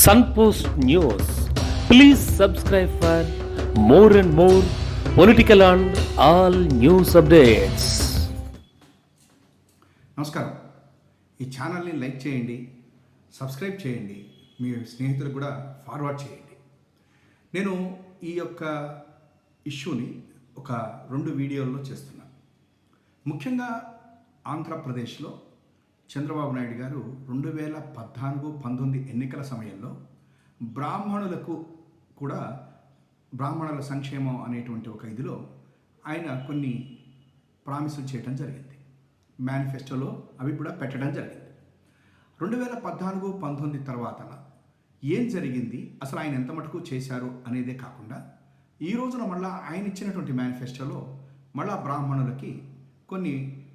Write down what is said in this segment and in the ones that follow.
Sunpost news please subscribe for more and more political and all news updates నమస్కారం. ఈ ఛానల్ని like చేయండి subscribe చేయండి మీ స్నేహితులకు కూడా ఫార్వర్డ్ చేయండి. నేను ఈ యొక్క ఇష్యూని ఒక రెండు వీడియోల్లో చేస్తున్నాను. ముఖ్యంగా ఆంధ్రప్రదేశ్లో చంద్రబాబు నాయుడు గారు రెండు వేల పద్నాలుగు పంతొమ్మిది ఎన్నికల సమయంలో బ్రాహ్మణులకు కూడా బ్రాహ్మణుల సంక్షేమం అనేటువంటి ఒక ఇదిలో ఆయన కొన్ని ప్రామిసులు చేయడం జరిగింది. మేనిఫెస్టోలో అవి కూడా పెట్టడం జరిగింది. రెండు వేల పద్నాలుగు పంతొమ్మిది తర్వాత ఏం జరిగింది? అసలు ఆయన ఎంత మటుకు చేశారు అనేదే కాకుండా ఈ రోజున మళ్ళా ఆయన ఇచ్చినటువంటి మేనిఫెస్టోలో మళ్ళా బ్రాహ్మణులకి కొన్ని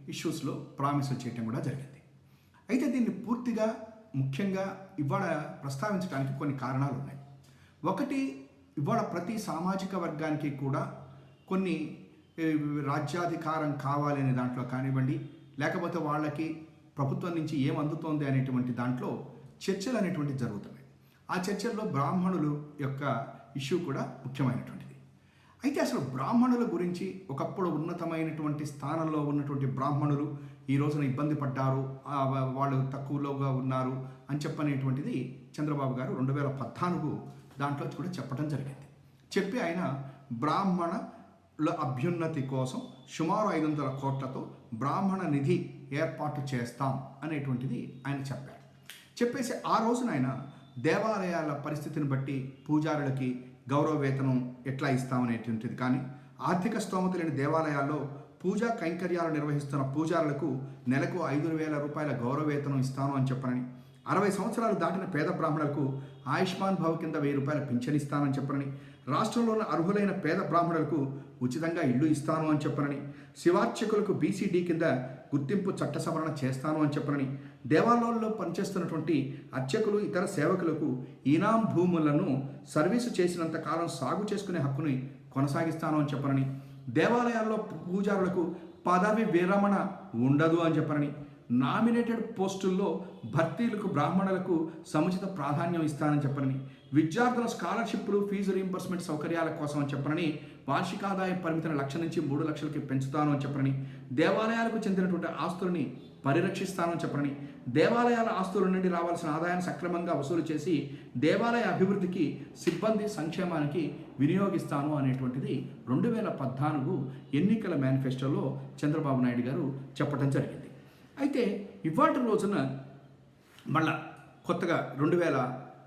ఇష్యూస్లో ప్రామిసులు చేయటం కూడా జరిగింది. అయితే దీన్ని పూర్తిగా ముఖ్యంగా ఇవాళ ప్రస్తావించడానికి కొన్ని కారణాలు ఉన్నాయి ఒకటి ఇవాళ ప్రతి సామాజిక వర్గానికి కూడా కొన్ని రాజ్యాధికారం కావాలి అనే దాంట్లో కానివ్వండి లేకపోతే వాళ్ళకి ప్రభుత్వం నుంచి ఏం అందుతోంది అనేటువంటి దాంట్లో చర్చలు అనేటువంటివి జరుగుతున్నాయి. ఆ చర్చల్లో బ్రాహ్మణులు యొక్క ఇష్యూ కూడా ముఖ్యమైనటువంటిది. అయితే అసలు బ్రాహ్మణుల గురించి ఒకప్పుడు ఉన్నతమైనటువంటి స్థానంలో ఉన్నటువంటి బ్రాహ్మణులు ఈ రోజున ఇబ్బంది పడ్డారు వాళ్ళు తక్కువలోగా ఉన్నారు అని చెప్పనేటువంటిది చంద్రబాబు గారు రెండు వేల పద్నాలుగు దాంట్లో కూడా చెప్పడం జరిగింది. చెప్పి ఆయన బ్రాహ్మణుల అభ్యున్నతి కోసం సుమారు ఐదు వందల కోట్లతో బ్రాహ్మణ నిధి ఏర్పాటు చేస్తాం అనేటువంటిది ఆయన చెప్పారు. చెప్పేసి ఆ రోజున ఆయన దేవాలయాల పరిస్థితిని బట్టి పూజారులకి గౌరవ వేతనం ఎట్లా ఇస్తామనేటువంటిది కానీ ఆర్థిక స్తోమత లేని దేవాలయాల్లో పూజా కైంకర్యాలు నిర్వహిస్తున్న పూజారులకు నెలకు ఐదు వేల రూపాయల గౌరవవేతనం ఇస్తాను అని చెప్పనని అరవై సంవత్సరాలు దాటిన పేద బ్రాహ్మణులకు ఆయుష్మాన్ భవ కింద వెయ్యి రూపాయల పింఛన్ ఇస్తానని చెప్పనని రాష్ట్రంలోని అర్హులైన పేద బ్రాహ్మణులకు ఉచితంగా ఇల్లు ఇస్తాను అని చెప్పనని శివార్చకులకు బీసీడీ కింద గుర్తింపు చట్ట సవరణ చేస్తాను అని చెప్పనని దేవాలయాల్లో పనిచేస్తున్నటువంటి అర్చకులు ఇతర సేవకులకు ఈనాం భూములను సర్వీసు చేసినంత కాలం సాగు చేసుకునే హక్కుని కొనసాగిస్తాను అని చెప్పనని దేవాలయాల్లో పూజారులకు పదవి విరమణ ఉండదు అని చెప్పనని నామినేటెడ్ పోస్టుల్లో భర్తీలకు బ్రాహ్మణులకు సముచిత ప్రాధాన్యం ఇస్తానని చెప్పనని విద్యార్థుల స్కాలర్షిప్లు ఫీజు రీంబర్స్మెంట్ సౌకర్యాల కోసం అని చెప్పనని వార్షికాదాయ పరిమితిని లక్ష నుంచి మూడు లక్షలకి పెంచుతాను అని చెప్పనని దేవాలయాలకు చెందినటువంటి ఆస్తులని పరిరక్షిస్తానని చెప్పనని దేవాలయాల ఆస్తుల నుండి రావాల్సిన ఆదాయాన్ని సక్రమంగా వసూలు చేసి దేవాలయ అభివృద్ధికి సిబ్బంది సంక్షేమానికి వినియోగిస్తాను అనేటువంటిది రెండు వేల పద్నాలుగు ఎన్నికల మేనిఫెస్టోలో చంద్రబాబు నాయుడు గారు చెప్పడం జరిగింది. అయితే ఇవాటి రోజున మళ్ళా కొత్తగా రెండు వేల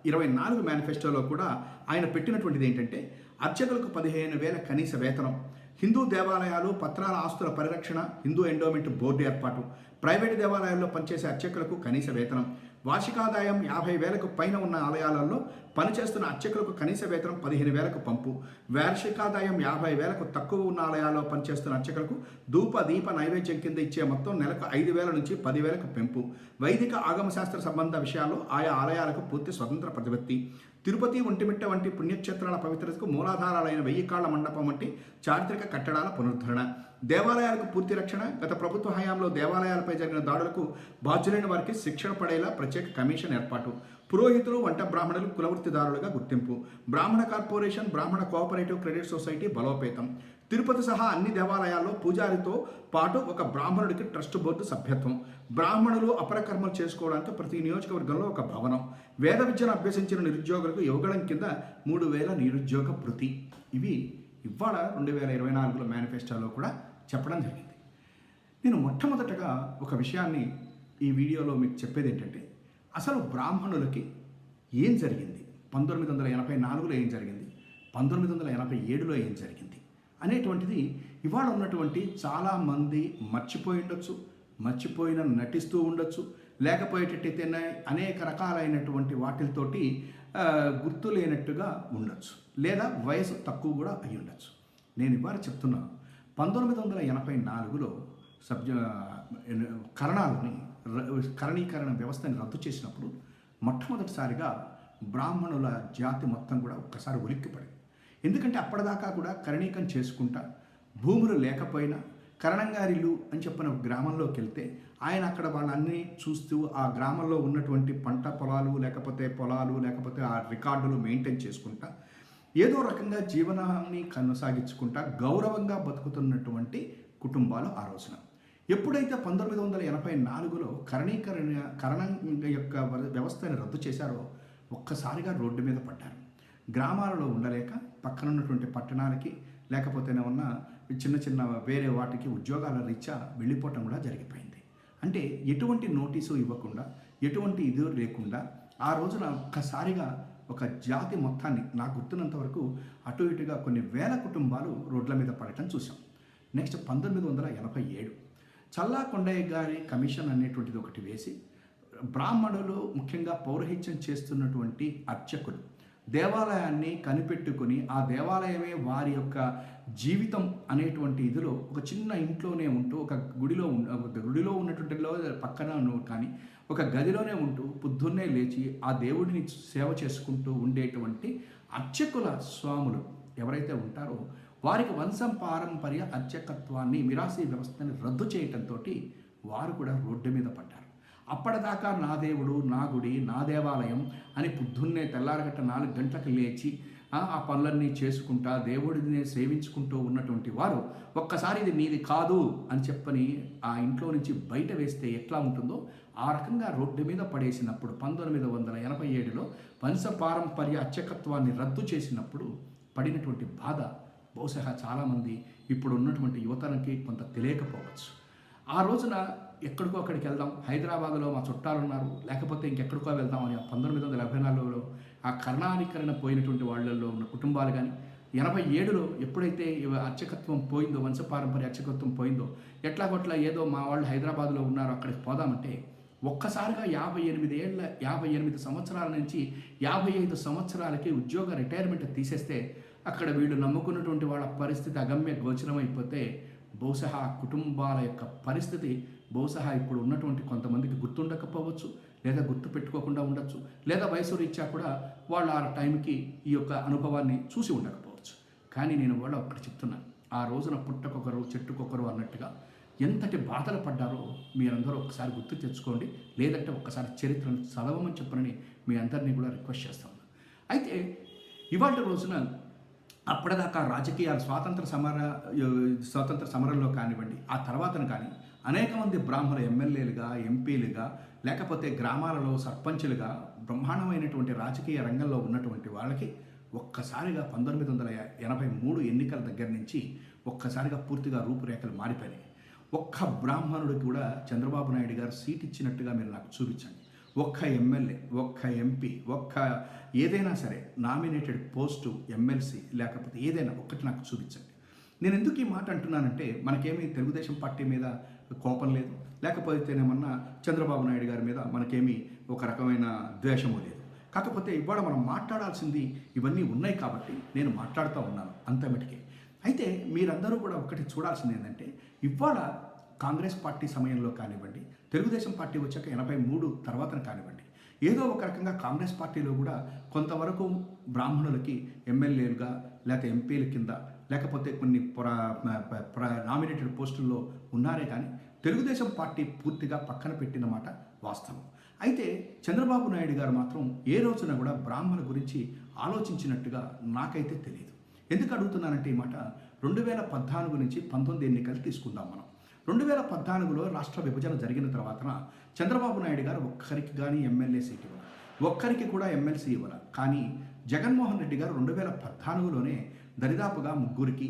ఇరవై నాలుగు మేనిఫెస్టోలో కూడా ఆయన పెట్టినటువంటిది ఏంటంటే అర్చకులకు పదిహేను వేల కనీస వేతనం హిందూ దేవాలయాలు పత్రాల ఆస్తుల పరిరక్షణ హిందూ ఎండోమెంట్ బోర్డు ఏర్పాటు ప్రైవేటు దేవాలయాల్లో పనిచేసే అర్చకులకు కనీస వేతనం వార్షికాదాయం యాభై వేలకు పైన ఉన్న ఆలయాలలో పనిచేస్తున్న అర్చకులకు కనీస వేతనం పదిహేను వేలకు పంపు వార్షికాదాయం యాభై వేలకు తక్కువ ఉన్న ఆలయాల్లో పనిచేస్తున్న అర్చకులకు ధూప దీప నైవేద్యం కింద ఇచ్చే మొత్తం నెలకు ఐదు వేల నుంచి పదివేలకు పెంపు. వైదిక ఆగమశాస్త్ర సంబంధ విషయాల్లో ఆయా ఆలయాలకు పూర్తి స్వతంత్ర ప్రతిపత్తి. తిరుపతి ఒంటిమిట్ట వంటి పుణ్యక్షేత్రాల పవిత్రతకు మూలాధారాలైన వెయ్యి కాళ్ళ మండపం వంటి చారిత్రక కట్టడాల పునరుద్ధరణ. దేవాలయాలకు పూర్తి రక్షణ గత ప్రభుత్వ హయాంలో దేవాలయాలపై జరిగిన దాడులకు బాధ్యులైన వారికి శిక్షణ పడేలా ప్రత్యేక కమిషన్ ఏర్పాటు. పురోహితులు వంట బ్రాహ్మణులు కులవృత్తిదారులుగా గుర్తింపు. బ్రాహ్మణ కార్పొరేషన్ బ్రాహ్మణ కోఆపరేటివ్ క్రెడిట్ సొసైటీ బలోపేతం. తిరుపతి సహా అన్ని దేవాలయాల్లో పూజారితో పాటు ఒక బ్రాహ్మణుడికి ట్రస్ట్ బోర్డు సభ్యత్వం. బ్రాహ్మణులు అపరకర్మలు చేసుకోవడానికి ప్రతి నియోజకవర్గంలో ఒక భవనం. వేద విద్యను అభ్యసించిన నిరుద్యోగులకు యువగళం కింద మూడు వేల నిరుద్యోగ భృతి. ఇవి ఇవాళ రెండు వేల ఇరవై నాలుగులో మేనిఫెస్టోలో కూడా చెప్పడం జరిగింది. నేను మొట్టమొదటగా ఒక విషయాన్ని ఈ వీడియోలో మీకు చెప్పేది ఏంటంటే అసలు బ్రాహ్మణులకి ఏం జరిగింది? పంతొమ్మిది వందల ఎనభై నాలుగులో ఏం జరిగింది? పంతొమ్మిది వందల ఎనభై ఏడులో ఏం జరిగింది? అనేటువంటిది ఇవాళ ఉన్నటువంటి చాలామంది మర్చిపోయి ఉండొచ్చు మర్చిపోయిన నటిస్తూ ఉండొచ్చు. లేకపోయేటట్టయితే అనేక రకాలైనటువంటి వాటితోటి గుర్తు లేనట్టుగా ఉండొచ్చు. లేదా వయసు తక్కువ కూడా అయి ఉండొచ్చు. నేను ఇవాళ చెప్తున్నా పంతొమ్మిది వందల ఎనభై నాలుగులో సబ్జ కరణాలని కరణీకరణ వ్యవస్థని రద్దు చేసినప్పుడు మొట్టమొదటిసారిగా బ్రాహ్మణుల జాతి మొత్తం కూడా ఒక్కసారి ఉలిక్కిపడింది. ఎందుకంటే అప్పటిదాకా కూడా కరణీకం చేసుకుంటా భూములు లేకపోయినా కరణంగారిల్లు అని చెప్పిన ఒక గ్రామంలోకి వెళ్తే ఆయన అక్కడ వాళ్ళన్నీ చూస్తూ ఆ గ్రామంలో ఉన్నటువంటి పంట పొలాలు లేకపోతే పొలాలు లేకపోతే ఆ రికార్డులు మెయింటైన్ చేసుకుంటా ఏదో రకంగా జీవనాన్ని కొనసాగించుకుంటా గౌరవంగా బతుకుతున్నటువంటి కుటుంబాలు ఆ రోజున. ఎప్పుడైతే పంతొమ్మిది వందల ఎనభై నాలుగులో కరణీకరణ కరణ యొక్క వ్యవస్థను రద్దు చేశారో ఒక్కసారిగా రోడ్డు మీద పడ్డారు. గ్రామాలలో ఉండలేక పక్కన ఉన్నటువంటి పట్టణాలకి లేకపోతే ఉన్న చిన్న చిన్న వేరే వాటికి ఉద్యోగాల రీత్యా వెళ్ళిపోవటం కూడా జరిగిపోయింది. అంటే ఎటువంటి నోటీసు ఇవ్వకుండా ఎటువంటి ఇది లేకుండా ఆ రోజున ఒక్కసారిగా ఒక జాతి మొత్తాన్ని నాకు గుర్తున్నంత వరకు అటు ఇటుగా కొన్ని వేల కుటుంబాలు రోడ్ల మీద పడటం చూసాం నెక్స్ట్ పంతొమ్మిది వందల ఎనభై ఏడు చల్లా కొండయ్య గారి కమిషన్ అనేటువంటిది ఒకటి వేసి బ్రాహ్మణులు ముఖ్యంగా పౌరహిత్యం చేస్తున్నటువంటి అర్చకులు దేవాలయాన్ని కనిపెట్టుకుని ఆ దేవాలయమే వారి యొక్క జీవితం అనేటువంటి ఇదిలో ఒక చిన్న ఇంట్లోనే ఉంటూ ఒక గుడిలో ఒక గుడిలో ఉన్నటువంటిలో పక్కన కానీ ఒక గదిలోనే ఉంటూ పొద్దున్నే లేచి ఆ దేవుడిని సేవ చేసుకుంటూ ఉండేటువంటి అర్చకుల స్వాములు ఎవరైతే ఉంటారో వారికి వంశం పారంపర్య అర్చకత్వాన్ని మిరాసీ వ్యవస్థని రద్దు చేయటంతో వారు కూడా రోడ్డు మీద పడ్డారు. అప్పటిదాకా నా దేవుడు నా గుడి నా దేవాలయం అని పొద్దున్నే తెల్లారగట్ట నాలుగు గంటలకు లేచి ఆ పనులన్నీ చేసుకుంటా దేవుడిని సేవించుకుంటూ ఉన్నటువంటి వారు ఒక్కసారి ఇది నీది కాదు అని చెప్పని ఆ ఇంట్లో నుంచి బయట వేస్తే ఎట్లా ఉంటుందో ఆ రకంగా రోడ్డు మీద పడేసినప్పుడు పంతొమ్మిది వందల ఎనభై ఏడులో వంశ పారంపర్య అర్చకత్వాన్ని రద్దు చేసినప్పుడు పడినటువంటి బాధ బహుశా చాలామంది ఇప్పుడు ఉన్నటువంటి యువతనకి కొంత తెలియకపోవచ్చు. ఆ రోజున ఎక్కడికో అక్కడికి వెళ్దాం. హైదరాబాద్లో మా చుట్టాలు ఉన్నారు లేకపోతే ఇంకెక్కడికో వెళ్దాం అని పంతొమ్మిది వందల ఎనభై నాలుగులో ఆ కర్ణాధికరణ పోయినటువంటి వాళ్ళల్లో ఉన్న కుటుంబాలు కానీ ఎనభై ఏడులో ఎప్పుడైతే అర్చకత్వం పోయిందో వంశపారంపర్య అర్చకత్వం పోయిందో ఎట్లా కొట్లా ఏదో మా వాళ్ళు హైదరాబాద్లో ఉన్నారు అక్కడికి పోదామంటే ఒక్కసారిగా యాభై ఎనిమిది ఏళ్ళ యాభై ఎనిమిది సంవత్సరాల నుంచి యాభై ఐదు సంవత్సరాలకి ఉద్యోగ రిటైర్మెంట్ తీసేస్తే అక్కడ వీళ్ళు నమ్ముకున్నటువంటి వాళ్ళ పరిస్థితి అగమ్య గోచరం అయిపోతే బహుశా ఆ కుటుంబాల యొక్క పరిస్థితి బహుశా ఇప్పుడు ఉన్నటువంటి కొంతమందికి గుర్తుండకపోవచ్చు లేదా గుర్తు పెట్టుకోకుండా ఉండొచ్చు లేదా వయసు రీత్యా కూడా వాళ్ళు ఆ టైంకి ఈ యొక్క అనుభవాన్ని చూసి ఉండకపోవచ్చు. కానీ నేను వాళ్ళు ఒకటి చెప్తున్నాను ఆ రోజున పుట్టకొకరు చెట్టుకొకరు అన్నట్టుగా ఎంతటి బాధలు పడ్డారో మీరందరూ ఒకసారి గుర్తు తెచ్చుకోండి. లేదంటే ఒకసారి చరిత్రను చదవమని చెప్పనని మీ అందరినీ కూడా రిక్వెస్ట్ చేస్తాను అయితే ఇవాళ రోజున అప్పటిదాకా రాజకీయాలు స్వాతంత్ర సమర స్వాతంత్ర సమరంలో కానివ్వండి ఆ తర్వాతను కానీ అనేక మంది బ్రాహ్మణ ఎమ్మెల్యేలుగా ఎంపీలుగా లేకపోతే గ్రామాలలో సర్పంచులుగా బ్రహ్మాండమైనటువంటి రాజకీయ రంగంలో ఉన్నటువంటి వాళ్ళకి ఒక్కసారిగా పంతొమ్మిది వందల ఎనభై మూడు ఎన్నికల దగ్గర నుంచి ఒక్కసారిగా పూర్తిగా రూపురేఖలు మారిపోయినాయి. ఒక్క బ్రాహ్మణుడు కూడా చంద్రబాబు నాయుడు గారు సీట్ ఇచ్చినట్టుగా మీరు నాకు చూపించండి. ఒక్క ఎమ్మెల్యే ఒక్క ఎంపీ ఒక్క ఏదైనా సరే నామినేటెడ్ పోస్టు ఎమ్మెల్సీ లేకపోతే ఏదైనా ఒక్కటి నాకు చూపించండి. నేను ఎందుకు ఈ మాట అంటున్నానంటే మనకేమీ తెలుగుదేశం పార్టీ మీద కోపం లేదు. లేకపోతేనేమన్నా చంద్రబాబు నాయుడు గారి మీద మనకేమీ ఒక రకమైన ద్వేషము లేదు. కాకపోతే ఇవాళ మనం మాట్లాడాల్సింది ఇవన్నీ ఉన్నాయి కాబట్టి నేను మాట్లాడుతూ ఉన్నాను అంతమిటికే. అయితే మీరందరూ కూడా ఒకటి చూడాల్సింది ఏంటంటే ఇవాళ కాంగ్రెస్ పార్టీ సమయంలో కానివ్వండి తెలుగుదేశం పార్టీ వచ్చాక ఎనభై మూడు తర్వాత కానివ్వండి ఏదో ఒక రకంగా కాంగ్రెస్ పార్టీలో కూడా కొంతవరకు బ్రాహ్మణులకి ఎమ్మెల్యేలుగా లేకపోతే ఎంపీల కింద లేకపోతే కొన్ని నామినేటెడ్ పోస్టుల్లో ఉన్నారే కానీ తెలుగుదేశం పార్టీ పూర్తిగా పక్కన పెట్టిన మాట వాస్తవం. అయితే చంద్రబాబు నాయుడు గారు మాత్రం ఏ రోజున కూడా బ్రాహ్మణ గురించి ఆలోచించినట్టుగా నాకైతే తెలియదు ఎందుకు అడుగుతున్నానంటే ఈ మాట రెండు వేల పద్నాలుగు నుంచి పంతొమ్మిది ఎన్నికలు తీసుకుందాం మనం. రెండు వేల పద్నాలుగులో రాష్ట్ర విభజన జరిగిన తర్వాత చంద్రబాబు నాయుడు గారు ఒక్కరికి కానీ ఎమ్మెల్యే సీట్ ఇవ్వాలి. ఒక్కరికి కూడా ఎమ్మెల్సీ ఇవ్వాలి. కానీ జగన్మోహన్ రెడ్డి గారు రెండు వేల పద్నాలుగులోనే దరిదాపుగా ముగ్గురికి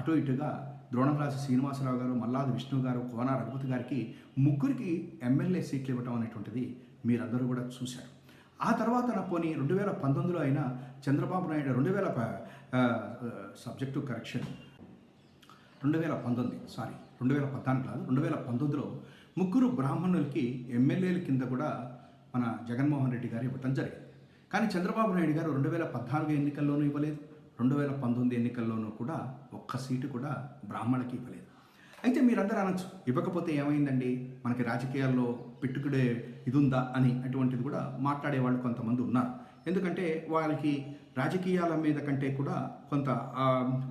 అటు ఇటుగా ద్రోణంరాజు శ్రీనివాసరావు గారు మల్లాది విష్ణు గారు కోన రఘుపతి గారికి ముగ్గురికి ఎమ్మెల్యే సీట్లు ఇవ్వటం అనేటువంటిది మీరందరూ కూడా చూశారు. ఆ తర్వాత నా పోనీ రెండు వేల పంతొమ్మిదిలో అయినా చంద్రబాబు నాయుడు రెండు వేల సబ్జెక్టు కరెక్షన్ రెండు వేల పంతొమ్మిది సారీ రెండు వేల పద్నాలుగు కాదు రెండు వేల పంతొమ్మిదిలో ముగ్గురు బ్రాహ్మణులకి ఎమ్మెల్యేల కింద కూడా మన జగన్మోహన్ రెడ్డి గారు ఇవ్వటం జరిగింది. కానీ చంద్రబాబు నాయుడు గారు రెండు వేల పద్నాలుగు ఎన్నికల్లోనూ ఇవ్వలేదు. రెండు వేల పంతొమ్మిది ఎన్నికల్లోనూ కూడా ఒక్క సీటు కూడా బ్రాహ్మణులకి ఇవ్వలేదు. అయితే మీరందరూ అనొచ్చు ఇవ్వకపోతే ఏమైందండి? మనకి రాజకీయాల్లో పెట్టుకుడే ఇది ఉందా అని అటువంటిది కూడా మాట్లాడే వాళ్ళు కొంతమంది ఉన్నారు. ఎందుకంటే వాళ్ళకి రాజకీయాల మీద కంటే కూడా కొంత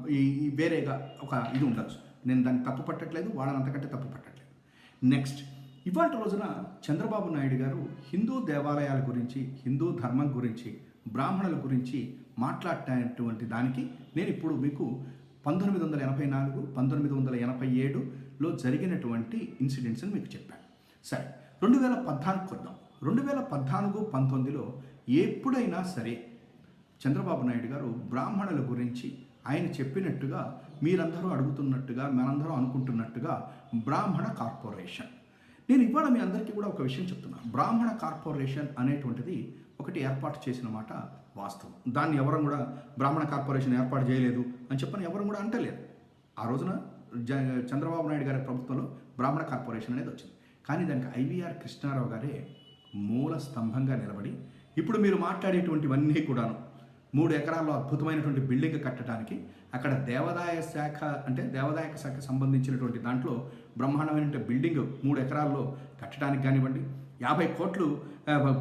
ఈ ఈ వేరేగా ఒక ఇది ఉండొచ్చు. నేను దాన్ని తప్పు పట్టట్లేదు వాళ్ళని అంతకంటే తప్పు పట్టట్లేదు. నెక్స్ట్ ఇవాళ రోజున చంద్రబాబు నాయుడు గారు హిందూ దేవాలయాల గురించి హిందూ ధర్మం గురించి బ్రాహ్మణుల గురించి మాట్లాడేటువంటి దానికి నేను ఇప్పుడు మీకు పంతొమ్మిది వందల ఎనభై నాలుగు పంతొమ్మిది వందల ఎనభై ఏడులో జరిగినటువంటి ఇన్సిడెంట్స్ని మీకు చెప్పాను. సరే రెండు వేల పద్నాలుగు కొద్దాం. రెండు వేల పద్నాలుగు పంతొమ్మిదిలో ఎప్పుడైనా సరే చంద్రబాబు నాయుడు గారు బ్రాహ్మణుల గురించి ఆయన చెప్పినట్టుగా మీరందరూ అడుగుతున్నట్టుగా మనందరూ అనుకుంటున్నట్టుగా బ్రాహ్మణ కార్పొరేషన్. నేను ఇవాళ మీ అందరికీ కూడా ఒక విషయం చెప్తున్నాను బ్రాహ్మణ కార్పొరేషన్ అనేటువంటిది ఒకటి ఏర్పాటు చేసిన మాట వాస్తవం. దాన్ని ఎవరు కూడా బ్రాహ్మణ కార్పొరేషన్ ఏర్పాటు చేయలేదు అని చెప్పని ఎవరు కూడా అంటలేరు. ఆ రోజున జ చంద్రబాబు నాయుడు గారి ప్రభుత్వంలో బ్రాహ్మణ కార్పొరేషన్ అనేది వచ్చింది. కానీ దానికి ఐవీఆర్ కృష్ణారావు గారే మూల స్తంభంగా నిలబడి ఇప్పుడు మీరు మాట్లాడేటువంటివన్నీ కూడాను మూడు ఎకరాల్లో అద్భుతమైనటువంటి బిల్డింగ్ కట్టడానికి అక్కడ దేవాదాయ శాఖ అంటే దేవాదాయ శాఖ సంబంధించినటువంటి దాంట్లో బ్రహ్మాండమైన బిల్డింగ్ మూడు ఎకరాల్లో కట్టడానికి కానివ్వండి. యాభై కోట్లు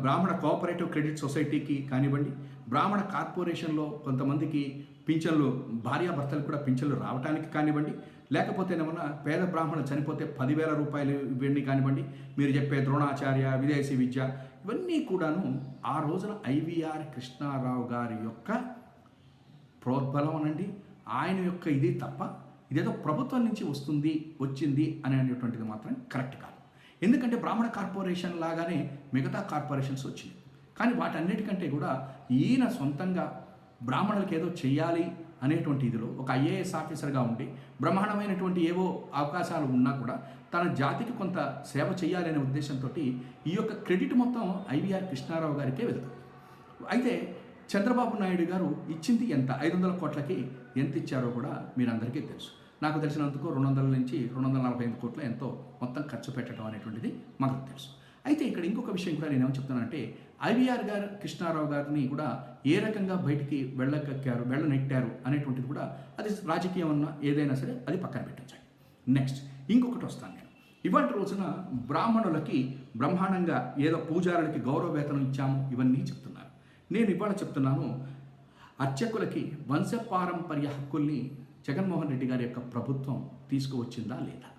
బ్రాహ్మణ కోఆపరేటివ్ క్రెడిట్ సొసైటీకి కానివ్వండి. బ్రాహ్మణ కార్పొరేషన్లో కొంతమందికి పింఛన్లు భార్యాభర్తలు కూడా పింఛన్లు రావడానికి కానివ్వండి. లేకపోతే ఏమన్నా పేద బ్రాహ్మణులు చనిపోతే పదివేల రూపాయలు ఇవ్వండి కానివ్వండి. మీరు చెప్పే ద్రోణాచార్య విదేశీ విద్య ఇవన్నీ కూడాను ఆ రోజున ఐవిఆర్ కృష్ణారావు గారి యొక్క ప్రోద్బలం అనండి. ఆయన యొక్క ఇది తప్ప ఇదేదో ప్రభుత్వం నుంచి వస్తుంది వచ్చింది అని అనేటువంటిది మాత్రం కరెక్ట్ కాదు. ఎందుకంటే బ్రాహ్మణ కార్పొరేషన్ లాగానే మిగతా కార్పొరేషన్స్ వచ్చింది కానీ వాటన్నిటికంటే కూడా ఈయన సొంతంగా బ్రాహ్మణులకు ఏదో చేయాలి అనేటువంటి ఇదిలో ఒక ఐఏఎస్ ఆఫీసర్గా ఉండి బ్రహ్మాండమైనటువంటి ఏవో అవకాశాలు ఉన్నా కూడా తన జాతికి కొంత సేవ చేయాలనే ఉద్దేశంతో ఈ యొక్క క్రెడిట్ మొత్తం ఐవీఆర్ కృష్ణారావు గారికే వెళ్తుంది. అయితే చంద్రబాబు నాయుడు గారు ఇచ్చింది ఎంత? ఐదు వందల కోట్లకి ఎంత ఇచ్చారో కూడా మీరందరికీ తెలుసు. నాకు తెలిసినందుకు రెండు వందల నుంచి రెండు వందల నలభై ఐదు కోట్ల ఎంతో మొత్తం ఖర్చు పెట్టడం అనేటువంటిది మాకు తెలుసు. అయితే ఇక్కడ ఇంకొక విషయం కూడా నేను ఏమని చెప్తానంటే ఐవీఆర్ గారు కృష్ణారావు గారిని కూడా ఏ రకంగా బయటికి వెళ్ళకెక్కారు వెళ్ళనెట్టారు అనేటువంటిది కూడా అది రాజకీయం అన్నా ఏదైనా సరే అది పక్కన పెట్టచ్చు నెక్స్ట్ ఇంకొకటి వస్తాను నేను. ఇవాటి రోజున బ్రాహ్మణులకి బ్రహ్మాండంగా ఏదో పూజారులకి గౌరవ వేతనం ఇచ్చాము ఇవన్నీ చెప్తున్నారు. నేను ఇవాళ చెప్తున్నాను అర్చకులకి వంశపారంపర్య హక్కుల్ని జగన్మోహన్ రెడ్డి గారి యొక్క ప్రభుత్వం తీసుకువచ్చిందా లేదా?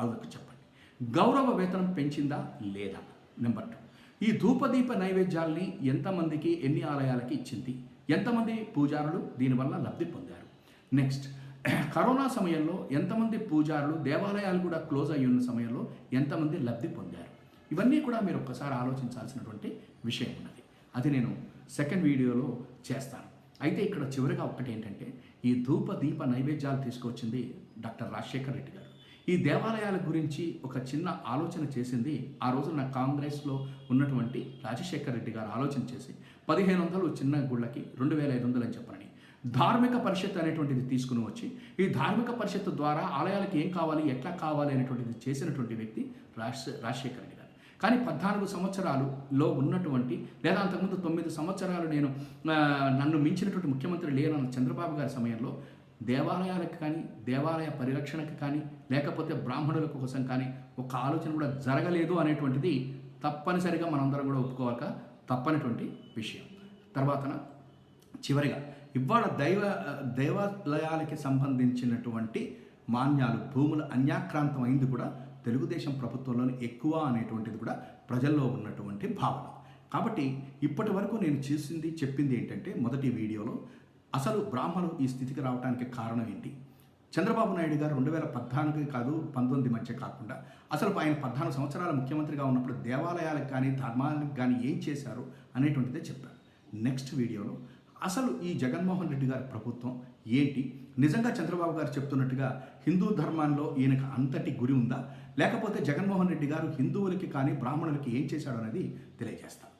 అదొక చెప్పండి. గౌరవ వేతనం పెంచిందా లేదా? నెంబర్ టూ ఈ ధూపదీప నైవేద్యాల్ని ఎంతమందికి ఎన్ని ఆలయాలకి ఇచ్చింది? ఎంతమంది పూజారులు దీనివల్ల లబ్ధి పొందారు? నెక్స్ట్ కరోనా సమయంలో ఎంతమంది పూజారులు దేవాలయాలు కూడా క్లోజ్ అయ్యి ఉన్న సమయంలో ఎంతమంది లబ్ధి పొందారు? ఇవన్నీ కూడా మీరు ఒక్కసారి ఆలోచించాల్సినటువంటి విషయం ఉన్నది. అది నేను సెకండ్ వీడియోలో చేస్తాను. అయితే ఇక్కడ చివరిగా ఒకటి ఏంటంటే ఈ ధూప దీప నైవేద్యాలు తీసుకొచ్చింది డాక్టర్ రాజశేఖర్ రెడ్డి గారు. ఈ దేవాలయాల గురించి ఒక చిన్న ఆలోచన చేసింది. ఆ రోజున కాంగ్రెస్లో ఉన్నటువంటి రాజశేఖర్ రెడ్డి గారు ఆలోచన చేసి పదిహేను వందలు చిన్న గుళ్ళకి రెండు వేల ఐదు వందలు అని చెప్పనని. ధార్మిక పరిషత్ అనేటువంటిది తీసుకుని వచ్చి ఈ ధార్మిక పరిషత్ ద్వారా ఆలయాలకి ఏం కావాలి ఎట్లా కావాలి అనేటువంటిది చేసినటువంటి వ్యక్తి రాజ రాజశేఖర్ రెడ్డి గారు. కానీ పద్నాలుగు సంవత్సరాలులో ఉన్నటువంటి లేదా అంతకుముందు తొమ్మిది సంవత్సరాలు నేను నన్ను మించినటువంటి ముఖ్యమంత్రి లేనన్న చంద్రబాబు గారి సమయంలో దేవాలయాలకు కానీ దేవాలయ పరిరక్షణకు కానీ లేకపోతే బ్రాహ్మణుల కోసం కానీ ఒక ఆలోచన కూడా జరగలేదు అనేటువంటిది తప్పనిసరిగా మనందరం కూడా ఒప్పుకోవాక తప్పనటువంటి విషయం. తర్వాతన చివరిగా ఇవాళ దైవ దేవాలయాలకి సంబంధించినటువంటి మాన్యాలు భూములు అన్యాక్రాంతం అయింది కూడా తెలుగుదేశం ప్రభుత్వంలోనే ఎక్కువ అనేటువంటిది కూడా ప్రజల్లో ఉన్నటువంటి భావన. కాబట్టి ఇప్పటి వరకు నేను చేసింది చెప్పింది ఏంటంటే మొదటి వీడియోలో అసలు బ్రాహ్మణులు ఈ స్థితికి రావడానికి కారణం ఏంటి? చంద్రబాబు నాయుడు గారు రెండు వేల పద్నాలుగు కాదు పంతొమ్మిది మధ్య కాకుండా అసలు ఆయన పద్నాలుగు సంవత్సరాల ముఖ్యమంత్రిగా ఉన్నప్పుడు దేవాలయాలకు కానీ ధర్మాలకు కానీ ఏం చేశారు అనేటువంటిదే చెప్పారు. నెక్స్ట్ వీడియోలో అసలు ఈ జగన్మోహన్ రెడ్డి గారి ప్రభుత్వం ఏంటి? నిజంగా చంద్రబాబు గారు చెప్తున్నట్టుగా హిందూ ధర్మాల్లో ఈయనకు అంతటి గురి ఉందా? లేకపోతే జగన్మోహన్ రెడ్డి గారు హిందువులకి కానీ బ్రాహ్మణులకి ఏం చేశాడు అనేది తెలియజేస్తాను